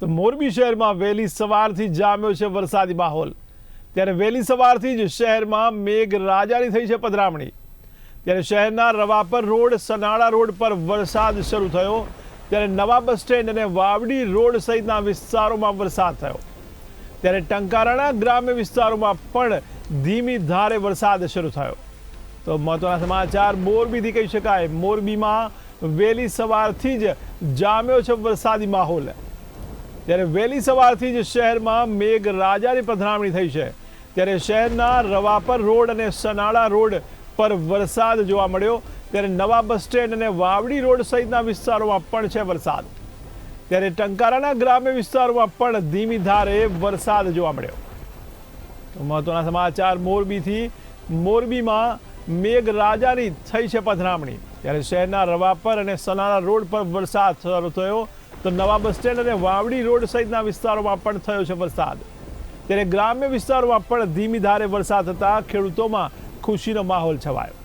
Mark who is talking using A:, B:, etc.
A: તો મોરબી શહેરમાં વહેલી સવારથી જામ્યો છે વરસાદી માહોલ. ત્યારે વહેલી સવારથી જ શહેરમાં મેઘ રાજાની થઈ છે પધરામણી. ત્યારે શહેરના રવાપર રોડ, સનાળા રોડ પર વરસાદ શરૂ થયો. ત્યારે નવા બસ સ્ટેન્ડ અને વાવડી રોડ સહિતના વિસ્તારોમાં વરસાદ થયો. ત્યારે ટંકારાણા ગ્રામ્ય વિસ્તારોમાં પણ ધીમી ધારે વરસાદ શરૂ થયો. તો મહત્વના સમાચાર મોરબીથી કહી શકાય. મોરબીમાં વહેલી સવારથી જ જામ્યો છે વરસાદી માહોલ. ત્યારે વહેલી સવારથી જ શહેરમાં મેઘરાજાની પધરામણી થઈ છે. ત્યારે શહેરના રવાપર રોડ અને સનાળા રોડ પર વરસાદ જોવા મળ્યો. ત્યારે નવા બસ સ્ટેન્ડ અને વાવડી રોડ સહિતના વિસ્તારોમાં પણ છે વરસાદ. ત્યારે ટંકારાના ગ્રામ્ય વિસ્તારોમાં પણ ધીમી ધારે વરસાદ જોવા મળ્યો. મહત્વના સમાચાર, મોરબીથી મોરબીમાં મેઘરાજાની થઈ છે પધરામણી. ત્યારે શહેરના રવાપર અને સનારા રોડ પર વરસાદ શરૂ થયો. તો નવા બસ સ્ટેન્ડ અને વાવડી રોડ સહિતના વિસ્તારોમાં પણ થયો છે વરસાદ. ત્યારે ગ્રામ્ય વિસ્તારોમાં પણ ધીમી ધારે વરસાદ થતા ખેડૂતોમાં ખુશીનો માહોલ છવાયો.